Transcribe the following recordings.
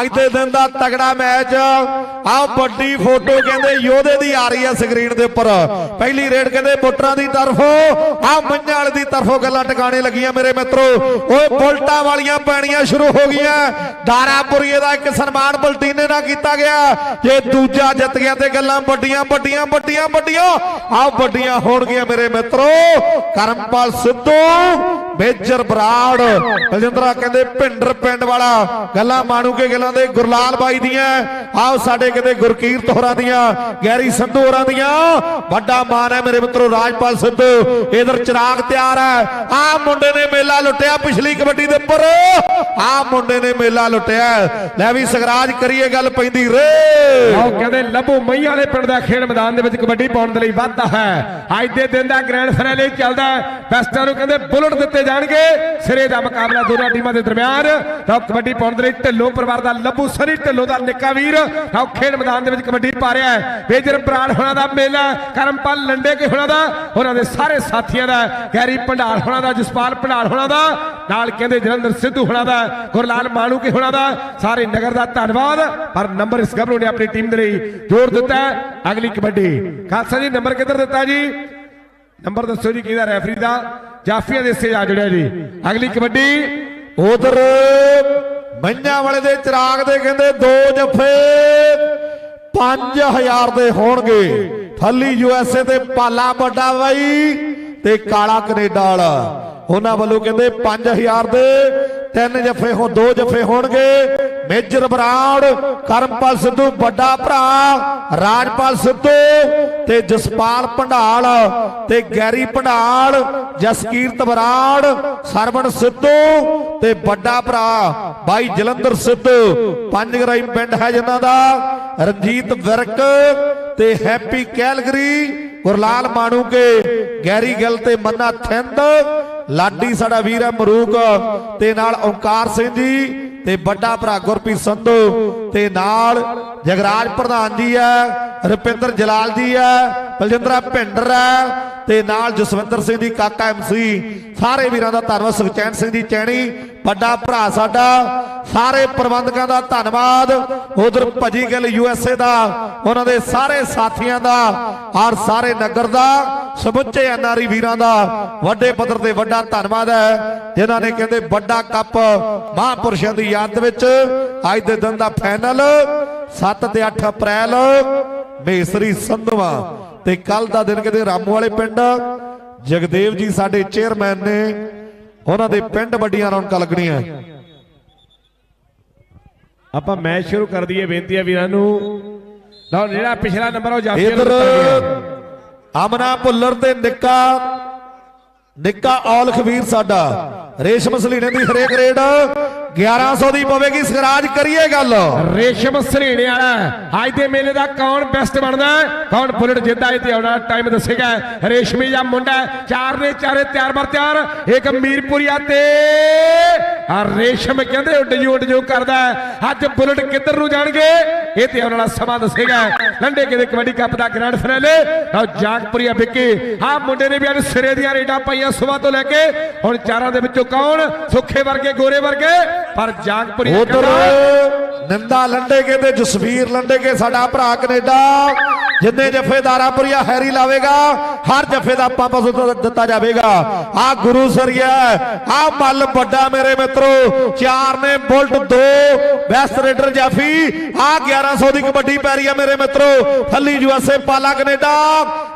ਅੱਜ ਦੇ ਦਿਨ ਦਾ ਤਗੜਾ ਮੈਚ। ਆ ਵੱਡੀ ਫੋਟੋ ਕਹਿੰਦੇ ਯੋਧੇ ਦੀ ਆ ਰਹੀ ਹੈ ਸਕਰੀਨ ਦੇ ਉੱਪਰ। ਪਹਿਲੀ ਰੇਡ ਕਹਿੰਦੇ ਬੁੱਟਰਾਂ ਦੀ ਤਰਫੋਂ। ਆ ਮੰਝਾਂ ਦੀ ਤਰਫੋਂ ਗੱਲਾਂ ਟਿਕਾਣੇ ਲੱਗੀਆਂ ਮੇਰੇ ਮਿੱਤਰੋ। ਓਏ ਬੁਲਟਾਂ ਵਾਲੀਆਂ ਪੈਣੀਆਂ ਸ਼ੁਰੂ ਹੋ ਗਈਆਂ। ਦਾਰਾਪੁਰੀਏ ਦਾ ਇੱਕ ਸਨਮਾਨ ਬਲਟੀਨੇ ਨਾਲ ਕੀਤਾ ਗਿਆ। ਜੇ ਦੂਜਾ ਜਿੱਤ ਗਿਆ ਤੇ ਗੱਲਾਂ ਵੱਡੀਆਂ ਵੱਡੀਆਂ ਵੱਡੀਆਂ ਵੱਡੀਆਂ। ਆ ਵੱਡੀਆਂ ਹੋਣਗੀਆਂ ਮੇਰੇ ਮਿੱਤਰੋ। ਕਰਮਪਾਲ ਸਿੱਧੂ ਮੇਜਰ ਬਰਾੜ। ਬਲਜਿੰਦਰਾ ਕਹਿੰਦੇ, ਭਿੰਡਰ ਪਿੰਡ ਵਾਲਾ। ਗੱਲਾਂ ਮਾਣੂ ਕੇ ਗੱਲਾਂ ਦੇ, ਗੁਰਲਾਲ ਬਾਈ ਦੀਆਂ। ਆਓ ਸਾਡੇ ਕਹਿੰਦੇ ਗੁਰਕੀਰਤ ਹੋਰਾਂ ਦੀਆਂ, ਗੈਰੀ ਸੰਧੂ ਹੋਰਾਂ ਦੀਆਂ। ਵੱਡਾ ਮਾਨ ਹੈ ਮੇਰੇ ਮਿੱਤਰੋ, ਰਾਜਪਾਲ ਸਿੱਧੂ। ਇਧਰ ਚਿਰਾਗ ਤਿਆਰ ਹੈ। ਆ ਮੁੰਡੇ ਨੇ ਮੇਲਾ ਲੁੱਟਿਆ ਪਿਛਲੀ ਕਬੱਡੀ ਦੇ ਉੱਪਰ। ਆ ਮੁੰਡੇ ਨੇ ਮੇਲਾ ਲੁੱਟਿਆ ਲੈ ਵੀ ਸਗਰਾਜ ਕਰੀਏ ਗੱਲ ਪੈਂਦੀ ਰੇ। ਆਓ ਕਹਿੰਦੇ, ਲੱਭੋ ਮਈ ਵਾਲੇ ਪਿੰਡ ਦਾ ਖੇਡ ਮੈਦਾਨ ਦੇ ਵਿੱਚ ਕਬੱਡੀ ਪਾਉਣ ਦੇ ਲਈ ਵਾਧਾ ਹੈ। ਅੱਜ ਦੇ ਦਿਨ ਦਾ ਗ੍ਰੈਂਡ ਫਾਈਨਲ ਚੱਲਦਾ ਹੈ। ਬੈਸਟਾਂ ਨੂੰ ਕਹਿੰਦੇ ਬੁਲਟ ਦਿੱਤੇ ਜਾਣਗੇ। ਸਿਰੇ ਦਾ ਮੁਕਾਬਲਾ ਦੋਨਾਂ ਟੀਮਾਂ ਦੇ ਦਰਮਿਆਨ। ਤਾਂ ਕਬੱਡੀ ਪਾਉਣ ਦੇ ਲਈ ਢਿੱਲੋਂ ਪਰਿਵਾਰ ਦਾ ਲੱਭੂ ਸਰੀ ਢਿੱਲੋਂ ਦਾ ਨਿੱਕਾ ਵੀਰ। ਤਾਂ ਖੇਡ ਮੈਦਾਨ ਦੇ ਵਿੱਚ ਕਬੱਡੀ ਪਾ ਰਿਹਾ ਹੈ। ਮੇਜਰ ਬਰਾੜ ਹੋਣਾ ਦਾ ਮੇਲਾ, ਕਰਮਪਾਲ ਲੰਡੇ ਕੇ ਹੋਣਾ ਦਾ ਉਹਨਾਂ ਦੇ ਸਾਰੇ ਸਾਥੀਆਂ ਦਾ, ਗੈਰੀ ਭੰਡਾਰ ਹੋਣਾ ਦਾ, ਜਸਪਾਲ ਭੰਡਾਰ ਹੋਣਾ ਦਾ, ਨਾਲ ਕਹਿੰਦੇ ਜਲੰਧਰ ਸਿੱਧੂ ਹੋਣਾ ਦਾ, ਗੁਰਲਾਲ ਮਾਣੂ ਕੇ ਹੋਣਾ ਦਾ, ਸਾਰੇ ਨਗਰ ਦਾ ਧੰਨਵਾਦ। ਪਰ ਨੰਬਰ ਇਸ ਗੱਭਰੂ ਨੇ ਆਪਣੀ ਟੀਮ ਦੇ ਲਈ ਜੋੜ ਦਿੱਤਾ ਅਗਲੀ ਕਬੱਡੀ। ਖਾਲਸਾ ਜੀ, ਨੰਬਰ ਕਿੱਧਰ ਦਿੱਤਾ ਜੀ? ਨੰਬਰ ਦੱਸੋ ਜੀ, ਕਿਹਦਾ ਰੈਫਰੀ ਦਾ? ਜਾਫੀਆ ਦੇ ਹਿੱਸੇ ਜਾ ਜੁੜਿਆ ਜੀ। ਅਗਲੀ ਕਬੱਡੀ, ਉਧਰ ਮੰਝਾਂ ਵਾਲੇ ਦੇ ਚਿਰਾਗ ਦੇ ਕਹਿੰਦੇ ਦੋ ਜੱਫੇ 5000 ਦੇ ਹੋਣਗੇ। ਥੱਲੀ ਯੂਐਸਏ ਤੇ ਪਾਲਾ ਵੱਡਾ ਬਾਈ ਤੇ ਕਾਲਾ ਕੈਨੇਡਾ ਵਾਲਾ। ਉਹਨਾਂ ਵੱਲੋਂ ਕਹਿੰਦੇ 5000 ਦੇ, ਤਿੰਨ ਜੱਫੇ ਹੋ, ਦੋ ਜੱਫੇ ਹੋਣਗੇ। ਮੇਜਰ ਬਰਾੜ, ਕਰਮਪਾਲ ਸਿੱਧੂ, ਵੱਡਾ ਭਰਾ, ਰਾਜਪਾਲ ਸਿੱਧੂ ਤੇ ਜਸਪਾਲ ਭੰਡਾਲ ਤੇ ਗੈਰੀ ਭੰਡਾਲ ਜਸਕੀਰਤ ਬਰਾੜ, ਸਰਵਣ ਸਿੱਧੂ ਤੇ ਵੱਡਾ ਭਰਾ ਬਾਈ ਜਲੰਧਰ ਸਿੱਧੂ। ਪੰਜ ਗਰਾਈ ਪਿੰਡ ਹੈ ਜਿਨ੍ਹਾਂ ਦਾ। ਰਣਜੀਤ ਵਿਰਕ ਤੇ happy Calgary, Gurlal Manuke, Gary Gill ਤੇ ਮੰਨਾ ਥਿੰਦ ਲਾਡੀ ਸਾਡਾ ਵੀਰ ਹੈ ਮਰੂਕ ਤੇ ਨਾਲ ਓਂਕਾਰ ਸਿੰਘ ਜੀ ਤੇ ਵੱਡਾ ਭਰਾ ਗੁਰਪ੍ਰੀਤ ਸੰਧੂ ਤੇ ਨਾਲ ਜਗਰਾਜ ਪ੍ਰਧਾਨ ਜੀ ਹੈ, ਰੁਪਿੰਦਰ ਜਲਾਲ ਜੀ ਹੈ। ਬਲਜਿੰਦਰਾ ਭਿੰਡਰ ਹੈ ਤੇ ਨਾਲ ਜਸਵਿੰਦਰ ਸਿੰਘ ਜੀ ਕਾਕਾ ਐਮਸੀ ਸਾਰੇ ਵੀਰਾਂ ਦਾ ਧੰਨਵਾਦ। ਸੁਖਚੈਨ ਸਿੰਘ ਜੀ ਚੈਣੀ, ਵੱਡਾ ਭਰਾ ਸਾਡਾ। ਸਾਰੇ ਪ੍ਰਬੰਧਕਾਂ ਦਾ ਧੰਨਵਾਦ। ਉਧਰ ਭਜੀ ਗਿੱਲ ਯੂਐਸਏ ਦਾ, ਉਹਨਾਂ ਦੇ ਸਾਰੇ ਸਾਥੀਆਂ ਦਾ, ਔਰ ਸਾਰੇ ਨਗਰ ਦਾ, ਸਮੁੱਚੇ ਐਨਆਰਈ ਵੀਰਾਂ ਦਾ, ਵੱਡੇ ਪੱਧਰ ਤੇ ਵੱਡਾ ਧੰਨਵਾਦ ਹੈ, ਜਿਨ੍ਹਾਂ ਨੇ ਕਹਿੰਦੇ ਵੱਡਾ ਕੱਪ ਮਹਾਂਪੁਰਸ਼ਾਂ ਦੀ ਯਾਦ ਦੇ ਵਿੱਚ ਅੱਜ ਦੇ ਦਿਨ ਦਾ ਫਾਈਨਲ 7 ਤੇ 8 ਅਪ੍ਰੈਲ, ਮੇਸਰੀ ਸੰਧਵਾ ਤੇ ਕੱਲ ਦਾ ਦਿਨ ਕਹਿੰਦੇ ਰਾਮੂ ਵਾਲੇ ਪਿੰਡ। ਜਗਦੇਵ ਜੀ ਸਾਡੇ ਚੇਅਰਮੈਨ ਨੇ ਉਹਨਾਂ ਦੇ ਪਿੰਡ ਵੱਡੀਆਂ ਰੌਣਕਾਂ ਲੱਗਣੀਆਂ। ਆਪਾਂ ਮੈਚ ਸ਼ੁਰੂ ਕਰ ਦਈਏ ਬੇਨਤੀ ਹੈ ਵੀਰਾਂ ਨੂੰ। ਲਓ ਜਿਹੜਾ ਪਿਛਲਾ ਨੰਬਰ ਉਹ ਜਾਫੀਆ ਨੂੰ ਇਧਰ ਅਮਨਾ ਭੁੱਲਰ ਤੇ ਨਿੱਕਾ ਨਿੱਕਾ ਔਲ ਖਬੀਰ ਸਾਡਾ। ਰੇਸ਼ਮ ਸਲੀਣੇ ਦੀ ਹਰੇਕ ਰੇਡ। 1100 ਦੀ ਪਵੇਗੀ ਸਗਰਾਜ ਕਰੀਏ ਗੱਲ। ਰੇਸ਼ਮ ਸਰੀਣੇ ਵਾਲਾ ਅੱਜ ਦੇ ਮੇਲੇ ਦਾ ਕੌਣ ਬੈਸਟ ਬਣਦਾ ਕੌਣ ਬੁਲਟ ਜਿੱਤਦਾ ਹੈ ਤੇ ਆਉਣਾ ਟਾਈਮ ਦੱਸੇਗਾ ਰੇਸ਼ਮੀ ਜਾਂ ਮੁੰਡਾ ਚਾਰ ਨੇ ਚਾਰੇ ਤਿਆਰ ਬਰ ਤਿਆਰ। ਇੱਕ ਮੀਰਪੁਰੀਆ ਤੇ ਆ ਰੇਸ਼ਮ ਕਹਿੰਦੇ ਉੱਡ ਜੂ ਉੱਡ ਜੂ ਕਰਦਾ ਅੱਜ ਬੁਲਟ ਕਿੱਧਰ ਨੂੰ ਜਾਣਗੇ? ਇਹ ਤੇ ਆਉਣ ਵਾਲਾ ਸਮਾਂ ਦੱਸੇਗਾ ਲੰਡੇ ਕਿਤੇ ਕਬੱਡੀ ਕੱਪ ਦਾ ਗ੍ਰੈਂਡ ਫਾਈਨਲ ਆ ਜਾਗਪੁਰੀਆ ਵਿੱਕੀ, ਆ ਮੁੰਡੇ ਨੇ ਵੀ ਅੱਜ ਸਿਰੇ ਦੀਆਂ ਰੇਡਾਂ ਪਾਈਆਂ ਸੁਬਾਹ ਤੋਂ ਲੈ ਕੇ। ਹੁਣ ਚਾਰਾਂ ਦੇ ਵਿੱਚੋਂ ਕੌਣ? ਸੁੱਖੇ ਵਰਗੇ, ਗੋਰੇ ਵਰਗੇ? ਪਰ ਜਾਗਪੁਰੀਆ ਉਧਰ ਨਿੰਦਾ ਲੰਡੇ ਕੇ ਤੇ ਜਸਵੀਰ ਲੰਡੇ ਕੇ ਸਾਡਾ ਭਰਾ ਕੈਨੇਡਾ। ਜਿੰਨੇ ਜਫੇਦਾਰਾਪੁਰੀਆ ਹੈਰੀ ਲਾਵੇਗਾ, ਹਰ ਜਫੇ ਦਾ ਪੰਪ ਉਸ ਦਿੱਤਾ ਜਾਵੇਗਾ। ਆ ਗੁਰੂ ਸਰੀਆ ਆ ਮੱਲ ਵੱਡਾ ਮੇਰੇ ਮਿੱਤਰੋ, ਚਾਰ ਨੇ ਬੁਲਟ, ਦੋ ਬੈਸਟ ਰੇਡਰ ਜਾਫੀ, ਆ 1100 ਦੀ ਕਬੱਡੀ ਪੈ ਰਹੀ ਆ ਮੇਰੇ ਮਿੱਤਰੋ, ਥੱਲੀ ਯੂਐਸਏ ਪਾਲਾ ਕੈਨੇਡਾ,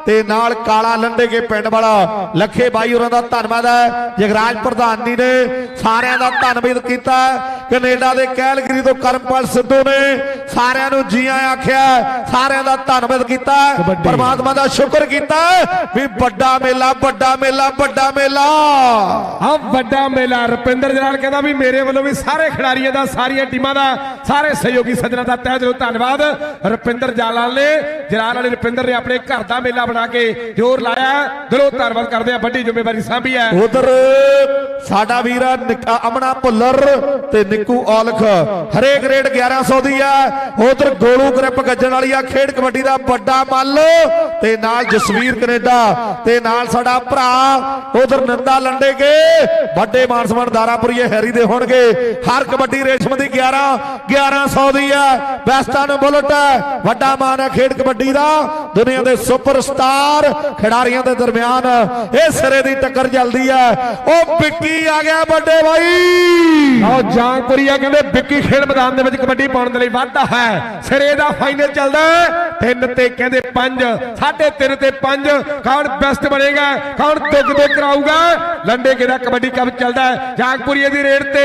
ਤੇ ਨਾਲ ਕਾਲਾ ਲੰਡੇ ਕੇ ਪਿੰਡ ਵਾਲਾ, ਲੱਖੇ ਬਾਈ ਹੋਰਾਂ ਦਾ ਧੰਨਵਾਦ ਹੈ, ਜਗਰਾਜ ਪ੍ਰਧਾਨ ਜੀ ਨੇ ਸਾਰਿਆਂ ਦਾ ਧੰਨਵਾਦ ਕੀਤਾ ਕੈਨੇਡਾ ਦੇ ਕੈਲਗਰੀ ਤੋਂ ਕਰਮਪਾਲ ਸਿੱਧੂ ਨੇ ਸਾਰਿਆਂ ਨੂੰ ਜੀ ਆਇਆਂ ਆਖਿਆ ਸਾਰਿਆਂ ਦਾ ਧੰਨਵਾਦ ਕੀਤਾ। ਪਰਮਾਤਮਾ ਦਾ ਸ਼ੁਕਰ ਕੀਤਾ ਵੀ ਵੱਡਾ ਮੇਲਾ ਵੱਡਾ ਮੇਲਾ ਵੱਡਾ ਮੇਲਾ। ਆ ਵੱਡਾ ਮੇਲਾ। ਰੁਪਿੰਦਰ ਜਲਾਲ ਕਹਿੰਦਾ ਵੀ ਮੇਰੇ ਵੱਲੋਂ ਵੀ ਸਾਰੇ ਖਿਡਾਰੀਆਂ ਦਾ ਸਾਰੀਆਂ ਟੀਮਾਂ ਦਾ ਸਾਰੇ ਸਹਿਯੋਗੀ ਸੱਜਣਾ ਦਾ ਤਹਿ ਦਿਲੋਂ ਧੰਨਵਾਦ। ਰੁਪਿੰਦਰ ਜਲਾਲ ਨੇ ਜਲਾਲ ਵਾਲੇ ਰੁਪਿੰਦਰ ਨੇ ਆਪਣੇ ਘਰ ਦਾ ਮੇਲਾ ਬਣਾ ਕੇ ਜੋਰ ਲਾਇਆ। ਦਿਲੋਂ ਧੰਨਵਾਦ ਕਰਦੇ ਆ ਵੱਡੀ ਜ਼ਿੰਮੇਵਾਰੀ ਸਾਂਭੀ ਹੈ। ਉਧਰ ਸਾਡਾ ਵੀਰ ਨਿੱਕਾ ਅਮਨਾ ਭੁੱਲਰ ਤੇ ਨਿੱਕੂ ਔਲਖ। ਹਰੇਕ ਰੇਟ 1100 ਦੀ ਆ। ਉਧਰ ਗੋਲੂ ਗ੍ਰਿਪ ਗੱਜਣ ਵਾਲੀ ਆ। ਖੇਡ ਕਬੱਡੀ ਦਾ ਵੱਡਾ ਮੱਲ। ਤੇ ਨਾਲ ਜਸਵੀਰ ਕੈਨੇਡਾ। ਤੇ ਨਾਲ ਸਾਡਾ ਭਰਾ। ਉਧਰ ਨੰਦਾ ਲੰਡੇ ਵੱਡੇ ਮਾਨਸਮਨ ਦਾਰਾਪੁਰੀਏ ਹੈਰੀ ਦੇ ਹੋਣਗੇ। ਹਰ ਕਬੱਡੀ ਰੇਸ਼ਮ ਦੀ 11 1100 ਦੀ ਆ। ਵੈਸਟਰਨ ਬੁਲਟ ਵੱਡਾ ਮਾਨ ਹੈ ਖੇਡ ਕਬੱਡੀ ਦਾ। ਦੁਨੀਆ ਦੇ ਸੁਪਰਸਟਾਰ ਖਿਡਾਰੀਆਂ ਦੇ ਦਰਮਿਆਨ ਇਹ ਸਿਰੇ ਦੀ ਟੱਕਰ ਚੱਲਦੀ ਹੈ। ਉਹ ਪਿੱਟੀ ਆ ਗਿਆ ਵੱਡੇ ਬਾਈ। ਲਓ ਜਾਂਗਪੁਰੀਆ ਕਹਿੰਦੇ ਵਿੱਕੀ ਖੇਡ ਮੈਦਾਨ ਦੇ ਵਿੱਚ ਕਬੱਡੀ ਪਾਉਣ ਦੇ ਲਈ ਵਾਧਾ ਹੈ। ਸਿਰੇ ਦਾ ਫਾਈਨਲ ਚੱਲਦਾ ਤਿੰਨ ਤੇ ਕਹਿੰਦੇ ਪੰਜ, ਸਾਢੇ ਤਿੰਨ ਤੇ ਪੰਜ। ਕੌਣ ਬੈਸਟ ਬਣੇਗਾ? ਕੌਣ ਦੁੱਗ ਦੁੱਗ ਕਰਾਊਗਾ? ਲੰਡੇ ਕਿਹੜਾ ਕਬੱਡੀ ਕੱਪ ਚੱਲਦਾ ਹੈ। ਜਾਗਪੁਰੀਏ ਦੀ ਰੇਡ ਤੇ।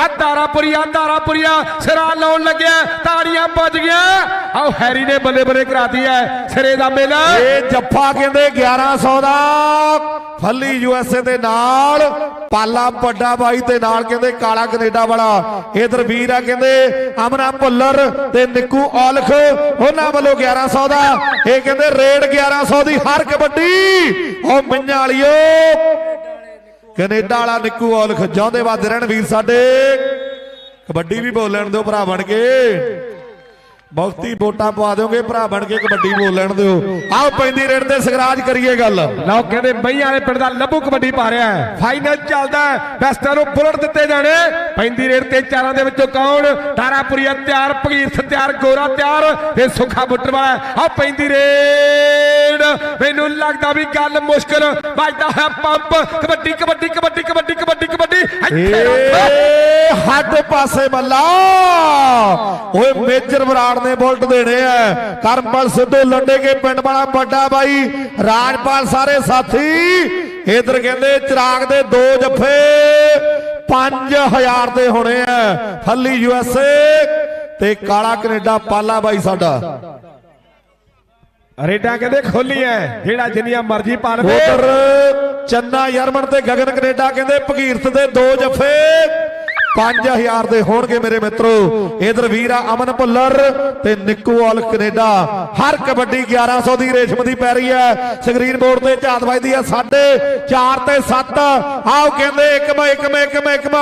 ਆ ਤਾਰਾਪੁਰੀਆ ਤਾਰਾਪੁਰੀਆ ਸਿਰਾ ਲਾਉਣ ਲੱਗਿਆ। ਤਾੜੀਆਂ ਵੱਜ ਗਿਆ ਆਓ ਹੈਰੀ ਨੇ ਬੱਲੇ ਬੱਲੇ ਕਰਾਤੀ ਹੈ। ਸਿਰੇ ਦਾ ਮੇਲਾ। ਇਹ ਜੱਫਾ ਕਹਿੰਦੇ 1100 ਦਾ। ਫੱਲੀ ਯੂਐਸਏ ਦੇ ਨਾਲ, ਪਾਲਾ ਵੱਡਾ ਬਾਈ ਤੇ ਨਾਲ ਕਹਿੰਦੇ ਕਾਲਾ ਕੈਨੇਡਾ ਵਾਲਾ। ਇਧਰ ਵੀਰ ਆ ਕਹਿੰਦੇ ਅਮਨਾ ਭੁੱਲਰ ਤੇ ਨਿੱਕੂ ਔਲਖ, ਉਹਨਾਂ ਵੱਲੋਂ 1100 ਦਾ। ਇਹ ਕਹਿੰਦੇ ਰੇਡ 1100 ਦੀ ਹਰ ਕਬੱਡੀ। ਉਹ ਮੰਝਾਂ ਵਾਲਿਓ ਕੈਨੇਡਾ ਵਾਲਾ ਨਿੱਕੂ ਔਲਖ ਜਾਉਂਦੇ ਵੱਧ ਰਹਿਣ ਵੀਰ ਸਾਡੇ। ਕਬੱਡੀ ਵੀ ਬੋਲਣ ਦਿਓ, ਭਰਾ ਬਣ ਕੇ। ਬਹੁਤੀ ਵੋਟਾਂ ਪਵਾ ਦਿਓਗੇ, ਭਰਾ ਬਣ ਕੇ ਕਬੱਡੀ ਬੋਲ ਦਿਓ। ਆਓ ਪੈਂਦੀ ਰੇਡ ਤੇ ਸਗਰਾਜ ਕਰੀਏ ਗੱਲ। ਲਓ, ਕਹਿੰਦੇ ਬਈਆਂ ਵਾਲੇ ਪਿੰਡ ਦਾ ਲੱਭੂ ਕਬੱਡੀ ਪਾ ਰਿਹਾ ਹੈ। ਫਾਈਨਲ ਚੱਲਦਾ ਹੈ। ਬੈਸਟਾਂ ਨੂੰ ਬੁਲਟ ਦਿੱਤੇ ਜਾਣੇ। ਪੈਂਦੀ ਰੇਡ ਤੇ ਚਾਰਾਂ ਦੇ ਵਿੱਚੋਂ ਕੌਣ? ਤਾਰਾਪੁਰੀਆ ਤਿਆਰ, ਭਗੀਰਥ ਤਿਆਰ, ਗੋਰਾ ਤਿਆਰ ਤੇ ਸੁੱਖਾ ਬੁੱਟਰ ਵਾਲਾ ਆ ਪੈਂਦੀ ਰੇਡ। ਮੈਨੂੰ ਲੱਗਦਾ ਵੀ ਗੱਲ ਮੁਸ਼ਕਲ ਵੱਜਦਾ ਹੈ ਪੰਪ। ਕਬੱਡੀ ਕਬੱਡੀ ਕਬੱਡੀ ਕਬੱਡੀ ਕਬੱਡੀ ਕਬੱਡੀ। ਇੱਥੇ ਰੱਖ। ਪਾਸੇ ਮੱਲਾ। ਓਏ, ਮੇਜਰ ਬਰਾੜ ਨੇ ਬੁਲਟ ਦੇਣੇ ਆ। ਕਰਮਪਾਲ ਸਿੱਧੂ ਲੰਡੇ ਕੇ ਪਿੰਡ ਵਾਲਾ ਵੱਡਾ ਬਾਈ, ਰਾਜਪਾਲ ਸਾਰੇ ਸਾਥੀ। ਇਧਰ ਕਹਿੰਦੇ, ਚਿਰਾਗ ਦੇ ਦੋ ਜੱਫੇ 5000 ਦੇ ਹੋਣੇ ਆ। ਫੱਲੀ ਯੂਐਸਏ ਤੇ ਕਾਲਾ ਕੈਨੇਡਾ ਪਾਲਾ ਬਾਈ ਸਾਡਾ। ਰੇਡਾਂ ਕਹਿੰਦੇ ਖੋਲੀ ਐ। ਜਿਹੜਾ ਜਿੰਨੀਆਂ ਮਰਜ਼ੀ ਪਾ ਲਵੇ। ਉਧਰ ਚੰਨਾ ਯਰਮਨ ਤੇ ਗਗਨ ਕੈਨੇਡਾ ਕਹਿੰਦੇ ਭਗੀਰਥ ਦੇ ਦੋ ਜਫੇ। 5000 ਦੇ ਹੋਣਗੇ ਮੇਰੇ ਮਿੱਤਰੋ। ਇਧਰ ਵੀਰਾ ਅਮਨ ਭੁੱਲਰ ਤੇ ਨਿੱਕੂ ਔਲ ਕੈਨੇਡਾ। ਹਰ ਕਬੱਡੀ 1100 ਦੀ ਰੇਸ਼ਮ ਦੀ ਪੈ ਰਹੀ ਹੈ ਸਕਰੀਨ ਬੋਰਡ ਤੇ ਝਾਤ ਵੱਜਦੀ ਹੈ 4 ਤੇ 7 ਆਓ ਕਹਿੰਦੇ ਇੱਕਮ ਇੱਕਮ ਇੱਕਮ ਇੱਕਮ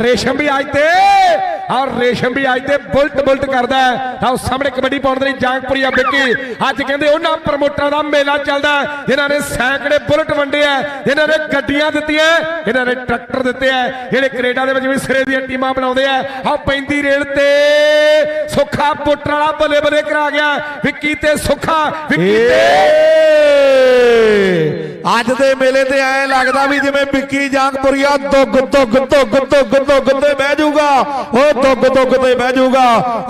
ਰੇਸ਼ਮ ਵੀ ਅੱਜ ਤੇ ਔਰ ਰੇਸ਼ਮ ਵੀ ਅੱਜ ਤੇ ਬੁਲਟ ਬੁਲਟ ਕਰਦਾ ਹੈ। ਤਾਂ ਉਹ ਸਾਹਮਣੇ ਕਬੱਡੀ ਪਾਉਣ ਦੇ ਲਈ ਜਾਂਗਪੁਰੀਆ ਵਿੱਕੀ, ਅੱਜ ਕਹਿੰਦੇ ਉਹਨਾਂ ਪ੍ਰਮੋਟਰਾਂ ਦਾ ਮੇਲਾ ਚੱਲਦਾ ਜਿਨ੍ਹਾਂ ਨੇ ਸੈਂਕੜੇ ਬੁਲਟ ਵੰਡੇ ਆ ਜਿਨ੍ਹਾਂ ਨੇ ਗੱਡੀਆਂ ਦਿੱਤੀਆਂ ਜਿਨ੍ਹਾਂ ਨੇ ਟਰੈਕਟਰ ਦਿੱਤੇ ਆ ਜਿਹੜੇ ਕੈਨੇਡਾ ਦੇ ਵਿੱਚ ਵੀ ਸਿਰੇ ਦੀਆਂ ਟੀਮਾਂ ਬਣਾਉਂਦੇ ਆ ਆ ਪੈਂਦੀ ਰੇਲ ਤੇ ਸੁੱਖਾ ਪੁੱਟਰ ਵਾਲਾ ਬੱਲੇ ਬੱਲੇ ਕਰਾ ਗਿਆ। ਵਿੱਕੀ ਤੇ ਸੁੱਖਾ, ਵਿੱਕੀ ਤੇ ਅੱਜ ਦੇ ਮੇਲੇ ਤੇ ਐ ਲੱਗਦਾ ਵੀ ਜਿਵੇਂ ਵਿੱਕੀ ਜਾਂਗਪੁਰੀਆ ਦੁੱਗ ਦੁੱਗ ਦੁੱਗ ਦੁੱਗ ਦੁੱਗ ਤੇ ਬਹਿ ਜਾਊਗਾ। ਉਹ ਦੁੱਗ ਦੁੱਗ ਤੇ ਬਹਿ ਜਾਊਗਾ।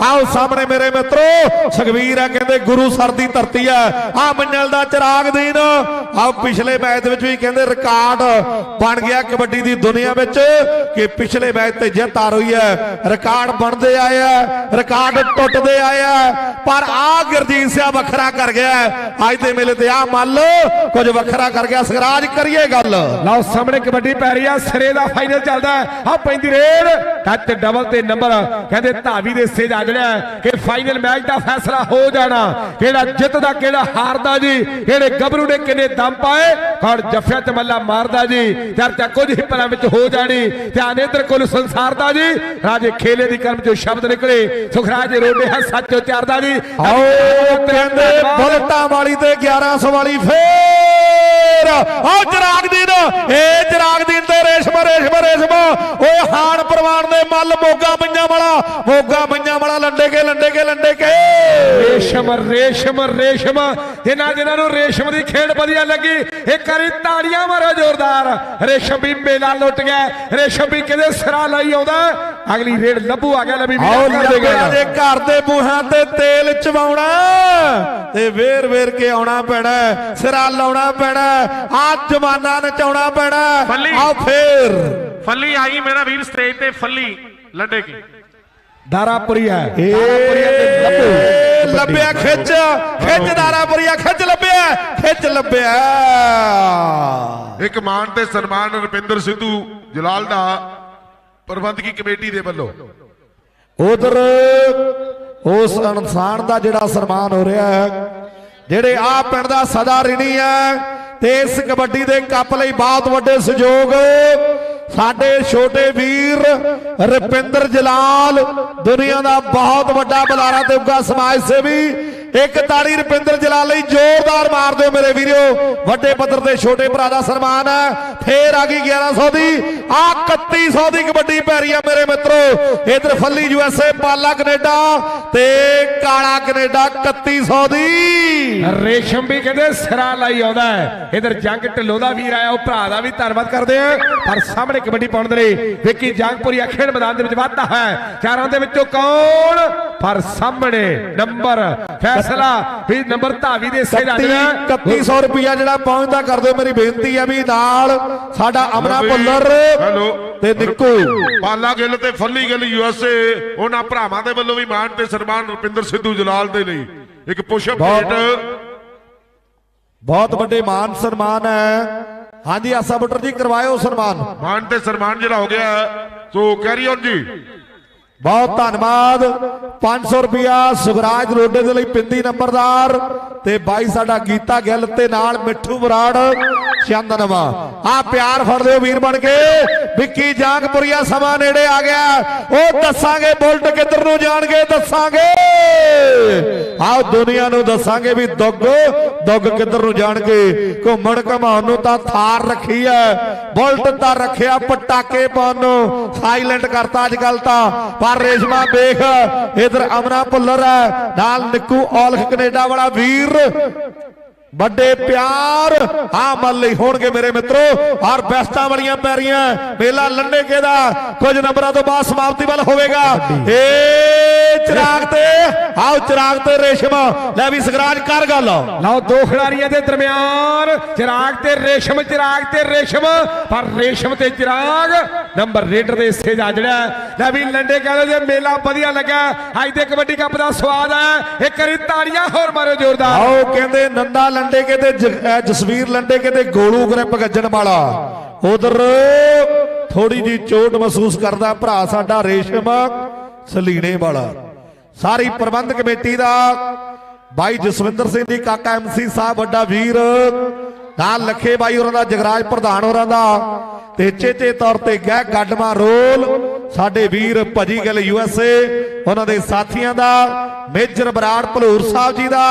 ਆਓ ਸਾਹਮਣੇ ਮੇਰੇ ਮਿੱਤਰੋ, ਸੁਖਵੀਰ ਆ, ਕਹਿੰਦੇ ਗੁਰੂ ਸਰ ਦੀ ਧਰਤੀ ਆ। ਆ ਮੰਨਲ ਦਾ ਚਿਰਾਗ ਦੀਨ। ਆਓ ਪਿਛਲੇ ਮੈਚ ਦੇ ਵਿੱਚ ਵੀ ਕਹਿੰਦੇ ਰਿਕਾਰਡ ਬਣ ਗਿਆ ਕਬੱਡੀ ਦੀ ਦੁਨੀਆ ਵਿੱਚ, ਕਿ ਪਿਛਲੇ ਮੈਚ ਤੇ ਜਿੱਤ ਆ ਰਹੀ ਹੈ। ਰਿਕਾਰਡ ਬਣਦੇ ਆਏ ਆ, ਰਿਕਾਰਡ ਟੁੱਟਦੇ ਆਏ ਆ। ਪਰ ਆ ਗੁਰਜੀਤ ਸਿੰਘ ਵੱਖਰਾ ਕਰ ਗਿਆ ਅੱਜ ਦੇ ਮੇਲੇ ਤੇ ਆ ਮੰਨ ਲਓ ਕੁਝ ਵੱਖਰਾ ਕਰ ਗਿਆ। ਸਗਰਾਜ ਕਰੀਏ ਗੱਲ। ਲਓ ਸਾਹਮਣੇ ਕਬੱਡੀ ਪੈ ਰਹੀ ਆ, ਸਿਰੇ ਦਾ ਫਾਈਨਲ ਚੱਲਦਾ ਆ ਪੈਂਦੀ ਰੇਡ ਟੱਚ ਡਬਲ ਤੇ ਨੰਬਰ ਕਹਿੰਦੇ ਧਾਵੀ ਦੇ ਹਿੱਸੇ ਜਾ ਜੜਿਆ ਕਿ ਫਾਈਨਲ ਮੈਚ ਦਾ ਫੈਸਲਾ ਹੋ ਜਾਣਾ। ਕਿਹੜਾ ਜਿੱਤਦਾ ਕਿਹੜਾ ਹਾਰਦਾ ਜੀ? ਕਿਹੜੇ ਗੱਭਰੂ ਨੇ ਕਿੰਨੇ ਦਮ ਪਾਏ? ਕੌਣ ਜੱਫਿਆ ਚ ਮੱਲਾ ਮਾਰਦਾ ਜੀ? ਚਰਚਾ ਕੁਝ ਹੀ ਪਲਾਂ ਵਿੱਚ ਹੋ ਜਾਣੀ। ਧਿਆਨ ਇਧਰ ਕੁੱਲ ਸੰਸਾਰ ਦਾ ਜੀ। ਰਾਜੇ ਖੇਲੇ ਦੀ ਕਰਮ ਚੋਂ ਸ਼ਬਦ ਨਿਕਲੇ। ਸੁਖਰਾਜ ਰੋਡੇ ਹੈ ਸੱਚ ਉਚਾਰਦਾ ਜੀ। ਆਓ ਕਹਿੰਦੇ ਬੁਲਟਾਂ ਵਾਲੀ ਤੇ 1100 ਵਾਲੀ ਫੇਰ। ਆਓ ਚਿਰਾਗ ਦੀਨ। ਏ ਚਿਰਾਗ ਦੀਨ ਤੇ ਰੇਸ਼ਮ ਰੇਸ਼ਮ ਰੇਸ਼ਮ। ਓਏ ਹਾਨ ਪ੍ਰਵਾਨ ਦੇ ਮੱਲ ਮੋਗਾ ਪੰਜਾਂ ਵਾਲਾ ਮੋਗਾ ਪੰਜਾਂ ਵਾਲਾ ਲੰਡੇ ਕੇ ਲੰਡੇ ਕੇ ਲੰਡੇ ਕੇ ਰੇਸ਼ਮ ਰੇਸ਼ਮ ਰੇਸ਼ਮ। ਜਿਨ੍ਹਾਂ ਜਿਨ੍ਹਾਂ ਨੂੰ ਰੇਸ਼ਮ ਦੀ ਖੇਡ ਵਧੀਆ ਲੱਗੀ ਇੱਕ ਵਾਰੀ ਤਾੜੀਆਂ ਮਾਰੋ ਜ਼ੋਰਦਾਰ। ਰੇਸ਼ਮ ਵੀ ਮੇਲਾ ਲੁੱਟ ਗਿਆ। ਰੇਸ਼ਮ ਵੀ ਕਿਤੇ ਸਿਰਾ ਲਈ ਆਉਂਦਾ? ਅਗਲੀ ਰੇਡ ਲੱਭੂ ਆ ਗਿਆ ਲੱਭੀ ਜੇ ਘਰ। ਦੇ ਬੂਹਾਂ ਤੇ ਤੇਲ ਚਵਾਉਣਾ। ਤੇ ਵੇਰ ਵੇਰ ਕੇ ਆਉਣਾ ਪੈਣਾ ਸਿਰਾ ਲਾਉਣਾ ਪੈਣਾ ਆ ਜਮਾਨਾ ਨਚਾਉਣਾ ਪੈਣਾ ਫੱਲੀ। ਆਓ ਫੇਰ। ਫੱਲੀ ਆਈ ਮੇਰਾ ਵੀਰ ਸਟੇਜ ਤੇ ਫੱਲੀ। ਲੱਡੇ ਕੀ ਦਾਰਾਪੁਰੀ ਹੈ ਏ ਲੱਭਿਆ ਖਿੱਚ ਖਿੱਚ ਦਾਰਾਪੁਰੀਆ ਖਿੱਚ ਲੱਭਿਆ ਖਿੱਚ ਲੱਭਿਆ। ਇੱਕ ਮਾਨ ਤੇ ਸਨਮਾਨ ਰੁਪਿੰਦਰ ਸਿੱਧੂ ਜਲਾਲ ਦਾ ਪ੍ਰਬੰਧਕੀ ਕਮੇਟੀ ਦੇ ਵੱਲੋਂ। ਉਧਰ ਉਸ ਇਨਸਾਨ ਦਾ ਜਿਹੜਾ ਸਨਮਾਨ ਹੋ ਰਿਹਾ ਹੈ ਜਿਹੜੇ ਆ ਪਿੰਡ ਦਾ ਸਦਾ ਰਿਣੀ ਹੈ ਤੇ ਇਸ ਕਬੱਡੀ ਦੇ ਕੱਪ ਲਈ ਬਹੁਤ ਵੱਡੇ ਸਹਿਯੋਗ ਸਾਡੇ ਛੋਟੇ ਵੀਰ ਰਪਿੰਦਰ ਜਲਾਲ ਦੁਨੀਆ ਦਾ ਬਹੁਤ ਵੱਡਾ ਬੁਲਾਰਾ ਤੇ ਉੱਗਾ ਸਮਾਜ ਸੇਵੀ ਇੱਕ ਤਾੜੀ ਰੁਪਿੰਦਰ ਜਲਾਲ ਲਈ ਜ਼ੋਰਦਾਰ ਮਾਰ ਦਿਓ ਮੇਰੇ ਵੀਰੋ। ਵੱਡੇ ਪੱਧਰ ਤੇ ਛੋਟੇ ਭਰਾ ਦਾ ਸਨਮਾਨ ਹੈ। ਫੇਰ ਆ ਗਈ 1100 ਦੀ। ਆ 3100 ਦੀ ਕਬੱਡੀ ਪੈ ਰਹੀ ਆ ਮੇਰੇ ਮਿੱਤਰੋ। ਇਧਰ ਫੱਲੀ ਯੂਐਸਏ ਪਾਲਾ ਕੈਨੇਡਾ ਤੇ ਕਾਲਾ ਕੈਨੇਡਾ 3100 ਦੀ। ਰੇਸ਼ਮ ਵੀ ਕਹਿੰਦੇ ਸਿਰਾ ਲਾਈ ਆਉਂਦਾ ਹੈ। ਇਧਰ ਜੰਗ ਢਿੱਲੋਂ ਦਾ ਵੀਰ ਆਇਆ, ਉਹ ਭਰਾ ਦਾ ਵੀ ਧੰਨਵਾਦ ਕਰਦੇ ਆ ਪਰ ਸਾਹਮਣੇ ਕਬੱਡੀ ਪਾਉਣ ਦੇ ਲਈ ਵਿੱਕੀ ਜੰਗਪੁਰੀਆ ਖੇਡ ਮੈਦਾਨ ਦੇ ਵਿੱਚ ਵਾਧਾ ਹੈ। ਚਾਰਾਂ ਦੇ ਵਿੱਚੋਂ ਕੌਣ ਪਰ ਸਾਹਮਣੇ ਨੰਬਰ ਫੈਸਲਾ ਵੀ ਨੰਬਰ ਧਾਵੀ ਦੇ ਜਾ ਰਿਹਾ 3100 ਰੁਪਿਆ ਜਿਹੜਾ ਪਹੁੰਚਦਾ ਕਰ ਦਿਓ ਮੇਰੀ ਬੇਨਤੀ ਹੈ ਵੀ ਨਾਲ ਸਾਡਾ ਅਮਰਾ ਭੁੱਲਰ ਤੇ ਨਿੱਕੂ। ਪਾਲਾ ਗਿੱਲ ਤੇ ਫੱਲੀ ਗਿੱਲ ਯੂਐਸਏ ਉਹਨਾਂ ਭਰਾਵਾਂ ਦੇ ਵੱਲੋਂ ਵੀ ਮਾਣ ਤੇ ਸਨਮਾਨ ਰੁਪਿੰਦਰ ਸਿੱਧੂ ਜਲਾਲ ਦੇ ਲਈ ਇੱਕ ਪੁਸ਼ਅਪ ਪਲੇਟ ਬਹੁਤ ਵੱਡੇ ਮਾਨ ਸਨਮਾਨ ਹੈ। ਹਾਂਜੀ ਆਸਾ ਬੁੱਟਰ ਜੀ ਕਰਵਾਇਓ ਸਨਮਾਨ। ਮਾਣ ਤੇ ਸਨਮਾਨ ਜਿਹੜਾ ਹੋ ਗਿਆ ਸੋ ਕੈਰੀ ਜੀ। ਬਹੁਤ ਧੰਨਵਾਦ। 500 ਰੁਪਿਆ ਸੁਖਰਾਜ ਰੋਡੇ ਦੇ ਲਈ ਪਿੰਦੀ ਨੰਬਰਦਾਰ ਤੇ ਬਾਈ ਸਾਡਾ ਗੀਤਾ ਗਿੱਲ ਤੇ ਨਾਲ ਮਿੱਠੂ ਬਰਾੜ। ਚੰਦਨਵਾ। ਆ ਪਿਆਰ ਫੜ ਦਿਓ ਵੀਰ ਬਣ ਕੇ। ਵਿੱਕੀ ਜਾਂਗਪੁਰੀਆ ਸਮਾਂ ਨੇੜੇ ਆ ਗਿਆ। ਉਹ ਦੱਸਾਂਗੇ ਬੁਲਟ ਕਿੱਧਰ ਨੂੰ ਜਾਣਗੇ, ਦੱਸਾਂਗੇ। ਆਓ ਦੁਨੀਆ ਨੂੰ ਦੱਸਾਂਗੇ ਵੀ ਦੁੱਗ ਦੁੱਗ ਕਿੱਧਰ ਨੂੰ ਜਾਣਗੇ। ਘੁੰਮਣ ਘਮਾਉਣ ਨੂੰ ਤਾਂ ਥਾਰ ਰੱਖੀ ਐ। ਬੁਲਟ ਤਾਂ ਰੱਖਿਆ ਪਟਾਕੇ ਪਾਉਣ ਨੂੰ। ਸਾਇਲੈਂਟ ਕਰਤਾ ਅੱਜ ਕੱਲ ਤਾਂ। ਪਰ ਰੇਸ਼ਮਾ ਵੇਖ ਇਧਰ ਅਮਨਾ ਭੁੱਲਰ ਹੈ ਨਾਲ ਨਿੱਕੂ ਔਲਖ ਕੈਨੇਡਾ ਵਾਲਾ ਵੀਰ। ਵੱਡੇ ਪਿਆਰ ਆ ਮੱਲ ਲਈ ਹੋਣਗੇ ਮੇਰੇ ਮਿੱਤਰੋ। ਔਰ ਬੈਸਟਾਂ ਵਾਲੀਆਂ ਪੈਰੀਆਂ। ਮੇਲਾ ਲੰਡੇ ਕੇ ਦਾ। ਕੁਝ ਨੰਬਰਾਂ ਤੋਂ ਬਾਅਦ ਸਮਾਪਤੀ ਵੱਲ ਹੋਵੇਗਾ। ਏ ਚਿਰਾਗ ਤੇ। ਆਓ ਚਿਰਾਗ ਤੇ ਰੇਸ਼ਮ। ਲੈ ਵੀ ਸਗਰਾਜ ਕਰ ਗੱਲ। ਲਓ ਦੋ ਖਿਡਾਰੀਆਂ ਦੇ ਦਰਮਿਆਨ। ਚਿਰਾਗ ਤੇ ਰੇਸ਼ਮ ਚਿਰਾਗ ਤੇ ਰੇਸ਼ਮ। ਪਰ ਰੇਸ਼ਮ ਤੇ ਚਿਰਾਗ। ਨੰਬਰ ਰੇਡਰ ਦੇ ਹਿੱਸੇ ਜਾ ਜਿਹੜਾ ਲੈ ਵੀ ਲੰਡੇ ਕਹਿੰਦੇ ਜੇ ਮੇਲਾ ਵਧੀਆ ਲੱਗਾ। ਅੱਜ ਦੇ ਕਬੱਡੀ ਕੱਪ ਦਾ ਸਵਾਦ ਹੈ ਇੱਕ ਵਾਰੀ ਤਾੜੀਆਂ ਹੋਰ ਮਾਰੋ ਜ਼ੋਰਦਾਰ। ਆਓ ਕਹਿੰਦੇ ਨੰਦਾ ਲੰਡੇ ਤੇ ਜਸਵੀਰ ਲੰਡੇ ਤੇ ਗੋਲੂ ਗ੍ਰਿਪ ਗੱਜਣ ਵਾਲਾ ਉਧਰ ਥੋੜੀ ਜੀ ਚੋਟ ਮਹਿਸੂਸ ਕਰਦਾ ਭਰਾ ਸਾਡਾ ਰੇਸ਼ਮ ਸਲੀਣੇ ਵਾਲਾ। ਸਾਰੀ ਪ੍ਰਬੰਧ ਕਮੇਟੀ ਦਾ ਬਾਈ ਜਸਵਿੰਦਰ ਸਿੰਘ ਜੀ ਕਾਕਾ ਐਮਸੀ ਸਾਹਿਬ ਵੱਡਾ ਵੀਰ ਨਾਲ ਲੱਖੇ ਬਾਈ ਹੋਰਾਂ ਦਾ, ਜਗਰਾਜ ਪ੍ਰਧਾਨ ਹੋਰਾਂ ਦਾ। ਤੇ ਚੇਚੇ ਤੌਰ ਤੇ ਗਹਿ ਗੱਡਮਾ ਰੋਲ ਸਾਡੇ ਵੀਰ ਭਜੀ ਗਿੱਲ ਯੂਐਸਏ ਉਹਨਾਂ ਦੇ ਸਾਥੀਆਂ ਦਾ, ਮੇਜਰ ਬਰਾੜ ਭਲੂਰ ਸਾਹਿਬ ਜੀ ਦਾ,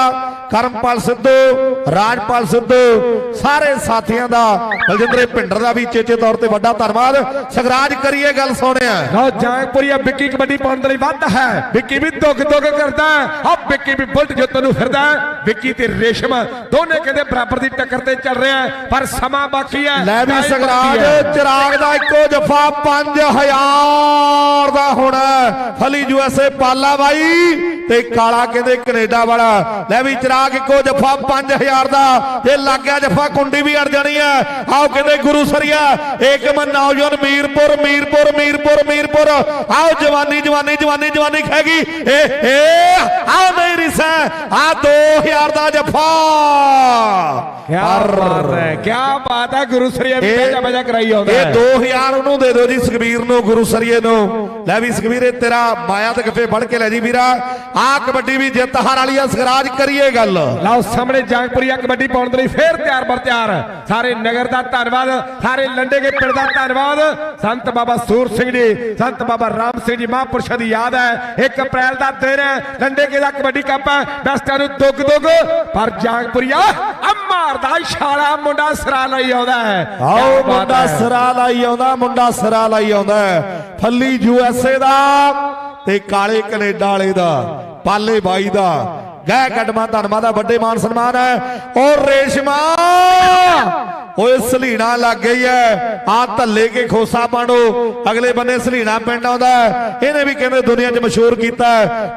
ਕਰਮਪਾਲ ਸਿੱਧੂ, ਰਾਜਪਾਲ ਸਿੱਧੂ, ਸਾਰੇ ਸਾਥੀਆਂ ਦਾ, ਬਲਜਿੰਦਰੇ ਭਿੰਡਰ ਦਾ ਵੀ ਚੇਚੇ ਤੌਰ ਤੇ ਵੱਡਾ ਧੰਨਵਾਦ। ਸਗਰਾਜ ਕਰੀਏ ਗੱਲ ਸੋਹਣਿਆ। ਲਓ ਜੈਪੁਰੀਆ ਵਿੱਕੀ ਕਬੱਡੀ ਪਾਉਣ ਲਈ ਵੱਧ ਹੈ। ਵਿੱਕੀ ਵੀ ਦੁੱਖ ਦੁੱਖ ਕਰਦਾ ਆ ਵਿੱਕੀ ਵੀ ਬੁਲਟ ਜਿੱਤਣ ਨੂੰ ਫਿਰਦਾ ਹੈ। ਵਿੱਕੀ ਤੇ ਰੇਸ਼ਮ ਦੋਨੇ ਕਹਿੰਦੇ ਬਰਾਬਰ ਦੀ ਟੱਕਰ ਤੇ ਚੱਲ ਰਿਹਾ ਪਰ ਸਮਾਂ ਬਾਕੀ ਹੈ। ਲੈ ਵੀ ਸਗਰਾਜ। ਚਿਰਾਗ ਦਾ ਇੱਕੋ ਜਫਾ 5000 ਦਾ ਹੋਣਾ। ਫਲੀ ਯੂਐਸਏ ਪਾਲਾ ਬਾਈ ਤੇ ਕਾਲਾ ਕਹਿੰਦੇ ਕੈਨੇਡਾ ਵਾਲਾ। ਲੈ ਵੀ ਚਿਰਾਗ ਇੱਕੋ ਜਫਾ 5000 ਦਾ। ਜੇ ਲੱਗ ਗਿਆ ਜਫਾ ਕੁੰਡੀ ਵੀ ਅੜ ਜਾਣੀ ਹੈ। ਆਓ ਕਹਿੰਦੇ ਗੁਰੂ ਸਰੀਆ ਏਕਮ ਨੌਜਵਾਨ ਮੀਰਪੁਰ ਮੀਰਪੁਰ ਮੀਰਪੁਰ ਮੀਰਪੁਰ। ਆਓ ਜਵਾਨੀ ਜਵਾਨੀ ਜਵਾਨੀ ਜਵਾਨੀ ਖਹਿ ਗਈ। ਏ ਏ ਆਓ ਨਹੀਂ ਰਿਸਾ। ਆ 2000 ਦਾ ਜਫਾ। ਕਿਆ ਬਾਤ ਹੈ ਕਿਆ ਬਾਤ ਹੈ ਗੁਰੂ ਸਰੀਆ ਵੀ ਬਜਾ ਬਜਾ ਕਰਾਈ ਆਉਂਦਾ ਇਹ ਹੈ। 2000 ਉਹਨੂੰ ਦੇ ਦਿਓ ਜੀ ਸੁਖਬੀਰ ਨੂੰ ਗੁਰੂ ਸਰੀਏ ਨੂੰ। ਲੈ ਵੀ ਸੁਖਬੀਰੇ ਤੇਰਾ ਮਾਇਆ ਤੇ ਗੱਫੇ ਫੜ ਕੇ ਲੈ ਜੀ ਵੀਰਾ। ਆ ਕਬੱਡੀ ਵੀ ਜਿੱਤ ਹਾਰ ਵਾਲੀ ਆ ਸਗਰਾਜ ਕਰੀਏ ਗੱਲ। ਲਓ ਸਾਹਮਣੇ ਜੰਗਪੁਰੀਆ ਕਬੱਡੀ ਪਾਉਣ ਦੇ ਲਈ ਫੇਰ ਤਿਆਰ ਬਰ ਤਿਆਰ। ਸਾਰੇ ਨਗਰ ਦਾ ਧੰਨਵਾਦ ਸਾਰੇ ਲੰਡੇ ਕੇ ਪਿੰਡ ਦਾ ਧੰਨਵਾਦ। ਸੰਤ ਬਾਬਾ ਸੂਰ ਸਿੰਘ ਜੀ ਸੰਤ ਬਾਬਾ ਰਾਮ ਸਿੰਘ ਜੀ ਮਹਾਂਪੁਰਸ਼ਾਂ ਦੀ ਯਾਦ ਹੈ। 1 ਅਪ੍ਰੈਲ ਦਾ ਦਿਨ ਹੈ ਲੰਡੇ ਕੇ ਦਾ ਕਬੱਡੀ ਕੱਪ ਹੈ। ਬੈਸਟਾਂ ਨੂੰ ਦੁੱਗ ਦੁੱਗ ਪਰ ਜੰਗਪੁਰੀਆ ਮਾਰਦਾ ਇਸ਼ਾਰਾ। ਮੁੰਡਾ ਸਰਾ ਲਈ ਆਉਂਦਾ ਹੈ ਆਓ ਮੁੰਡਾ। ਸਿਰਾ ਲਾਈ ਆਉਂਦਾ ਮੁੰਡਾ ਸਿਰਾ ਲਾਈ ਆਉਂਦਾ। ਫੱਲੀ ਯੂਐਸਏ ਦਾ ਤੇ ਕਾਲੇ ਕੈਨੇਡਾ ਵਾਲੇ ਦਾ ਪਾਲੇ ਬਾਈ ਦਾ ਗਹਿ ਕਦਮਾ ਧਨਮਾ ਦਾ ਵੱਡੇ ਮਾਨ ਸਨਮਾਨ ਹੈ ਔਰ ਰੇਸ਼ਮਾ ਓਏ ਸਲੀਣਾ ਲੱਗ ਗਈ ਐ। ਆ ਧੱਲੇ ਕੇ ਖੋਸਾ ਪਾਣੋ ਅਗਲੇ ਬੰਨੇ ਸਲੀਣਾ ਪਿੰਡ ਆਉਂਦਾ ਇਹਨੇ ਵੀ ਕਹਿੰਦੇ ਦੁਨੀਆ 'ਚ ਮਸ਼ਹੂਰ ਕੀਤਾ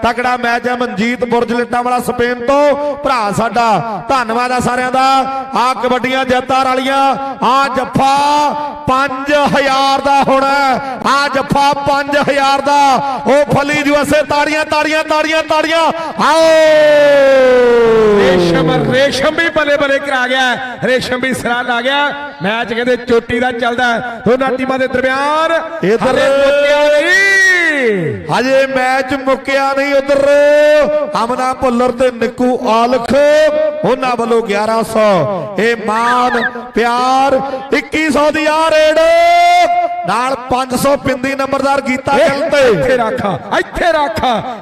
ਤਕੜਾ ਮੈਚ ਹੈ ਮਨਜੀਤ ਬੁਰਜ ਲਿੱਟਾਂ ਵਾਲਾ ਸਪੇਨ ਤੋਂ। ਭਰਾ ਸਾਡਾ, ਧੰਨਵਾਦ ਆ ਸਾਰਿਆਂ ਦਾ। ਆ ਕਬੱਡੀਆਂ ਜੱਤਾਰ ਵਾਲੀਆਂ। ਆ ਜੱਫਾ 5000 ਦਾ ਹੋਣਾ ਆ ਜੱਫਾ 5000 ਦਾ। ਉਹ ਫਲੀ ਯੂਐਸਏ ਤਾੜੀਆਂ ਤਾੜੀਆਂ ਤਾੜੀਆਂ ਤਾੜੀਆਂ। ਆਓ! ਰੇਸ਼ਮ ਰੇਸ਼ਮ ਵੀ ਬਲੇ ਬਲੇ ਕਰਾ ਗਿਆ ਰੇਸ਼ਮ ਵੀ ਸਰਾ ਲਾ ਗਿਆ। ਮੈਚ ਕਹਿੰਦੇ ਚੋਟੀ ਦਾ ਚੱਲਦਾ। ਦੋਨਾਂ ਟੀਮਾਂ ਦੇ ਦਰਮਿਆਨ ਇੱਧਰ- ਹਜੇ ਮੈਚ ਮੁੱਕਿਆ ਨਹੀਂ ਉਧਰ। ਅਮਨਾ ਭੁੱਲਰ ਤੇ ਨਿੱਕੂ ਆਲਖ ਉਹਨਾਂ ਵੱਲੋਂ 1100 ਇਹ ਮਾਨ ਪਿਆਰ 2100 ਦੀ ਆ ਰੇਡ। ਨਾਲ 500 ਪਿੰਦੀ ਨੰਬਰਦਾਰ ਗੀਤਾ ਗਿੱਲ ਤੇ ਇੱਥੇ ਰੱਖ ਇੱਥੇ ਰੱਖ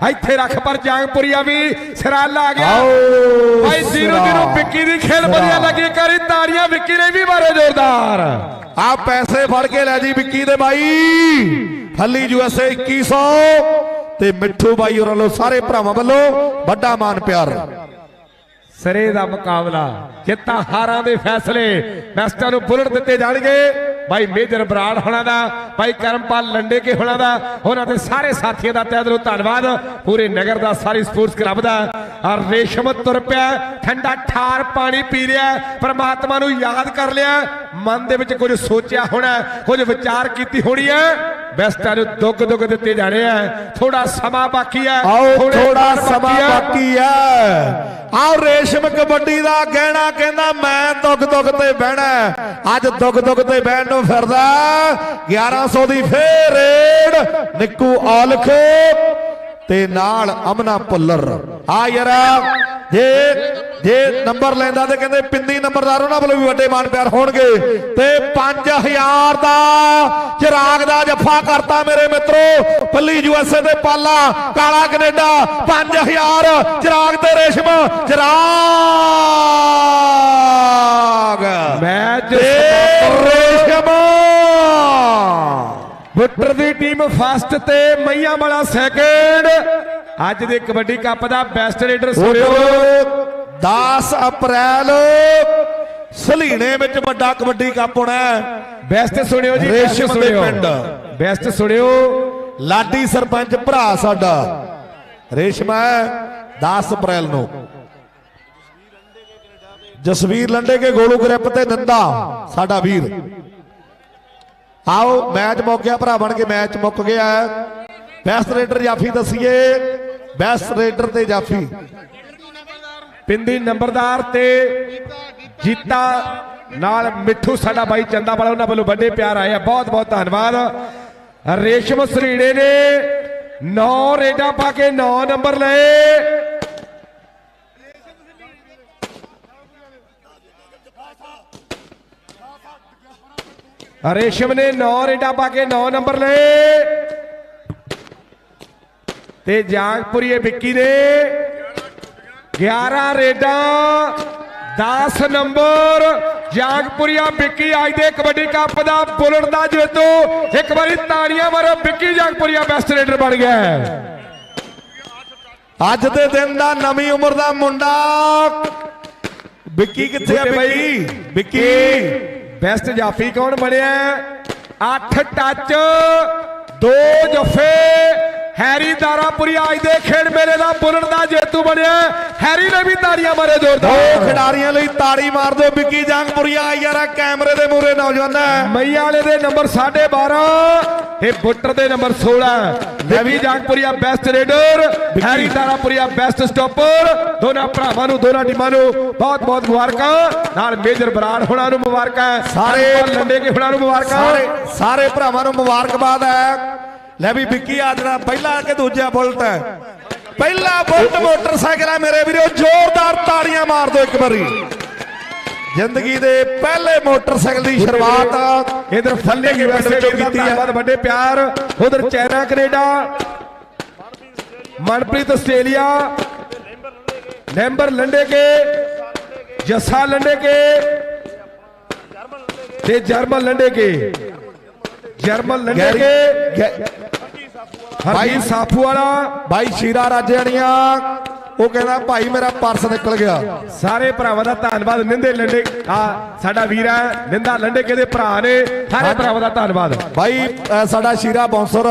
ਇੱਥੇ ਰੱਖ ਪਰ ਜੰਗਪੁਰੀਆ ਵੀ ਸਿਰਾਲਾ ਆ ਗਿਆ। ਭਾਈ ਜੀਰੋ ਜੀਰੋ ਵਿੱਕੀ ਦੀ ਖੇਡ ਵਧੀਆ ਲੱਗੀ ਕਰੀ ਤਾੜੀਆਂ ਵਿੱਕੀ ਨੇ ਵੀ ਮਾਰੇ ਜ਼ੋਰਦਾਰ। ਆ ਪੈਸੇ ਫੜ ਕੇ ਲੈ ਜੀ ਵਿੱਕੀ ਦੇ ਬਾਈ। ਫੱਲੀ ਯੂਐਸਏ 2100 ਤੇ ਮਿੱਠੂ ਬਾਈ ਹੋਰਾਂ ਵੱਲੋਂ ਸਾਰੇ ਭਰਾਵਾਂ ਵੱਲੋਂ ਵੱਡਾ ਮਾਨ ਪਿਆਰ। ਸਰੇ ਦਾ ਮੁਕਾਬਲਾ, ਜਿੱਤਾਂ ਹਾਰਾਂ ਦੇ ਫੈਸਲੇ। ਮੈਸਟਾਂ ਨੂੰ ਬੁਲਟ ਦਿੱਤੇ ਜਾਣਗੇ। ਭਾਈ ਮੇਜਰ ਬਰਾੜ ਹੋਣਾ ਦਾ ਭਾਈ ਕਰਮਪਾਲ ਲੰਡੇ ਕੇ ਹੋਣਾ ਦਾ, ਉਹਨਾਂ ਦੇ ਸਾਰੇ ਸਾਥੀਆਂ ਦਾ ਤਹਿ ਦਿਲੋਂ ਧੰਨਵਾਦ। ਪੂਰੇ ਨਗਰ ਦਾ, ਸਾਰੀ ਸਪੋਰਟਸ ਕਲੱਬ ਦਾ। ਔਰ ਰੇਸ਼ਮ ਤੁਰ ਪਿਆ, ਠੰਡਾ ਠਾਰ ਪਾਣੀ ਪੀ ਰਿਹਾ, ਪ੍ਰਮਾਤਮਾ ਨੂੰ ਯਾਦ ਕਰ ਲਿਆ। ਮਨ ਦੇ ਵਿੱਚ ਕੁਝ ਸੋਚਿਆ ਹੋਣਾ, ਕੁਝ ਵਿਚਾਰ ਕੀਤੀ ਹੋਣੀ ਹੈ ਬੈਸਟਾਂ ਨੂੰ ਦੁੱਗ ਦੁੱਗ ਦਿੱਤੇ ਜਾਣੇ ਆ। ਥੋੜਾ ਸਮਾਂ ਬਾਕੀ ਹੈ ਆਓ ਥੋੜੇ ਸਮਾਂ ਹੈ। ਬਾਕੀ ਹੈ ਆਓ ਰੇਸ਼ਮ ਕਬੱਡੀ ਦਾ ਗਹਿਣਾ ਕਹਿੰਦਾ ਮੈਂ ਦੁੱਗ ਦੁੱਗ ਤੇ ਬਹਿਣਾ ਹੈ। ਅੱਜ ਦੁੱਗ ਦੁੱਗ ਤੇ ਬਹਿਣ ਨੂੰ ਫਿਰਦਾ 1100 ਦੀ ਫੇਰ ਰੇਡ। ਨਿੱਕੂ ਆਲਖ ਤੇ ਨਾਲ ਅਮਨਾ ਪੁੱਲਰ ਆ ਯਾਰਾ ਜੇ ਜੇ ਨੰਬਰ ਲੈਂਦਾ ਤੇ ਕਹਿੰਦੇ ਪਿੰਦੀ ਨੰਬਰਦਾਰ ਉਹਨਾਂ ਵੱਲੋਂ ਵੀ ਵੱਡੇ ਮਾਨ ਪਿਆਰ ਹੋਣਗੇ। ਤੇ 5000 ਦਾ ਚਿਰਾਗ ਦਾ ਜੱਫਾ ਕਰਤਾ ਮੇਰੇ ਮਿੱਤਰੋ। ਪੱਲੀ ਯੂਐਸਏ ਤੇ ਪਾਲਾ ਕਾਲਾ ਕੈਨੇਡਾ 5000 ਚਿਰਾਗ ਤੇ ਰੇਸ਼ਮ ਚਿਰਾਗ। ਮੈਚ ਬੁੱਟਰ ਦੀ ਟੀਮ ਫਸਟ ਤੇ ਮਈਆਂ ਵਾਲਾ ਸੈਕਿੰਡ ਅੱਜ ਦੇ ਕਬੱਡੀ ਕੱਪ ਦਾ ਬੈਸਟ ਰੇਡਰ ਸੁਣਿਓ 10 ਅਪ੍ਰੈਲ। ਸਲੀਣੇ ਵਿੱਚ ਵੱਡਾ ਕਬੱਡੀ ਕੱਪ ਹੋਣਾ ਬੈਸਟ ਸੁਣਿਓ ਜੀ ਰੇਸ਼ਮ ਦੇ। ਪਿੰਡ। ਬੈਸਟ ਸੁਣਿਓ। ਲਾਡੀ ਸਰਪੰਚ ਭਰਾ ਸਾਡਾ। ਰੇਸ਼ਮਾ 10 ਅਪ੍ਰੈਲ ਨੂੰ। ਜਸਵੀਰ ਲੰਡੇ ਕੇ ਗੋਲੂ ਗ੍ਰਿਪ ਤੇ ਨੰਦਾ ਸਾਡਾ ਵੀਰ। ਆਓ, ਮੈਚ ਮੁੱਕ ਗਿਆ, ਭਰਾ ਬਣ ਕੇ ਮੈਚ ਮੁੱਕ ਗਿਆ। ਬੈਸਟ ਰੇਡਰ ਜਾਫੀ ਦਸੀਏ। ਬੈਸਟ ਰੇਡਰ ਤੇ ਜਾਫੀ। ਪਿੰਦੀ ਨੰਬਰਦਾਰ ਤੇ ਜੀਤਾ, ਨਾਲ ਮਿੱਠੂ ਸਾਡਾ ਬਾਈ ਚੰਦਾ ਵਾਲਾ ਉਹਨਾਂ ਵੱਲੋਂ ਵੱਡੇ ਪਿਆਰ ਆਏ ਆ। ਬਹੁਤ ਬਹੁਤ ਧੰਨਵਾਦ। ਰੇਸ਼ਮ ਸਰੀੜੇ ਨੇ 9 ਰੇਡਾਂ ਪਾ ਕੇ 9 ਨੰਬਰ ਲਏ। ਰੇਸ਼ਮ ਨੇ 9 ਰੇਡਾਂ ਪਾ ਕੇ 9 ਨੰਬਰ ਲਏ। ਤੇ ਜਾਗਪੁਰੀਏ ਵਿੱਕੀ ਨੇ 11 ਰੇਡਾਂ 10 ਨੰਬਰ। ਜਾਗਪੁਰੀਆ ਵਿੱਕੀ ਅੱਜ ਦੇ ਕਬੱਡੀ ਕੱਪ ਦਾ ਬੁਲਟ ਦਾ ਜੇਤੂ। ਇੱਕ ਵਾਰੀ ਤਾੜੀਆਂ ਮਾਰੋ ਵਿੱਕੀ ਜਾਗਪੁਰੀਆ ਬੈਸਟ ਰੇਡਰ ਬਣ ਗਿਆ। ਅੱਜ ਦੇ ਦਿਨ ਦਾ ਨਵੀਂ ਉਮਰ ਦਾ ਮੁੰਡਾ। ਵਿੱਕੀ ਕਿੱਥੇ ਆ ਵਿੱਕੀ। ਵਿੱਕੀ। ਬੈਸਟ ਜਾਫੀ ਕੌਣ ਬਣਿਆ? 8 ਟੱਚ 2 ਜਫੇ ਹੈਰੀ ਦਾਰਾਪੁਰੀ ਅੱਜ ਦੇ ਖੇਡ ਮੇਲੇ ਦਾ ਬੁਲਟ ਦਾ ਜੇਤੂ ਬਣਿਆ। ਹੈਰੀ ਨੇ ਵੀ ਤਾੜੀਆਂ ਮਾਰੇ ਦੋ ਜ਼ੋਰਦਾਰ ਖਿਡਾਰੀਆਂ ਲਈ ਤਾੜੀ ਮਾਰ ਦਿਓ। ਵਿੱਕੀ ਜੰਗਪੁਰੀਆ ਯਾਰਾ ਕੈਮਰੇ ਦੇ ਮੂਰੇ ਨੌਜਵਾਨ ਮਈਆਂ ਵਾਲੇ ਦੇ ਨੰਬਰ 12.5 ਇਹ ਬੁੱਟਰ ਦੇ number 16 Ravi Jagpuria best raider Harry Tarapuria best stopper ਦੋਨਾਂ ਭਰਾਵਾਂ ਨੂੰ ਦੋਨਾਂ ਟੀਮਾਂ ਨੂੰ ਬਹੁਤ ਬਹੁਤ ਮੁਬਾਰਕਾਂ। ਨਾਲ ਮੇਜਰ ਬਰਾੜ ਹੁਣਾਂ ਨੂੰ ਮੁਬਾਰਕਾਂ। ਸਾਰੇ- ਲੰਡੇ ਕੇ ਹੁਣਾਂ ਨੂੰ ਮੁਬਾਰਕਾਂ। ਸਾਰੇ ਭਰਾਵਾਂ ਨੂੰ ਮੁਬਾਰਕਬਾਦ ਹੈ। ਲੈ ਵੀ ਵਿੱਕੀ ਆਜਣਾ ਪਹਿਲਾ ਕਿ ਦੂਜਾ ਬੁਲਟ ਹੈ। ਪਹਿਲਾ ਬੁਲਟ ਮੋਟਰਸਾਈਕਲ ਹੈ ਮੇਰੇ ਵੀਰੋ ਜ਼ੋਰਦਾਰ ਤਾੜੀਆਂ ਮਾਰ ਦਿਓ ਇੱਕ ਵਾਰੀ। ਜ਼ਿੰਦਗੀ ਦੇ ਪਹਿਲੇ ਮੋਟਰਸਾਈਕਲ ਦੀ ਸ਼ੁਰੂਆਤ ਇਧਰ ਫੱਲੇ ਕੇ ਪਿੰਡ ਵਿੱਚੋਂ ਕੀਤੀ ਹੈ। ਵੱਡੇ ਪਿਆਰ। ਉਧਰ China Canada Manpreet Australia number Lande Ke Jassa Lande Ke ਤੇ ਜਰਮਨ ਲੰਡੇ ਕੇ ਜਰਮਨ ਲੰਡੇ ਕੇ ਹਰਜੀਤ ਸਾਫੂ ਵਾਲਾ ਬਾਈ ਸ਼ੀਰਾ ਰਾਜਿਆਣੀਆਂ ਉਹ ਕਹਿੰਦਾ ਭਾਈ ਮੇਰਾ ਪਰਸ ਨਿਕਲ ਗਿਆ। ਸਾਰੇ ਭਰਾਵਾਂ ਦਾ ਧੰਨਵਾਦ। ਨਿੰਦੇ ਲੰਡੇ ਆ ਸਾਡਾ ਵੀਰ ਹੈ। ਨਿੰਦਾ ਲੰਡੇ ਕੇ ਦੇ ਭਰਾ ਨੇ? ਸਾਰੇ ਭਰਾਵਾਂ ਦਾ ਧੰਨਵਾਦ। ਭਾਈ ਸਾਡਾ ਸ਼ੀਰਾ ਬੌਂਸਰ।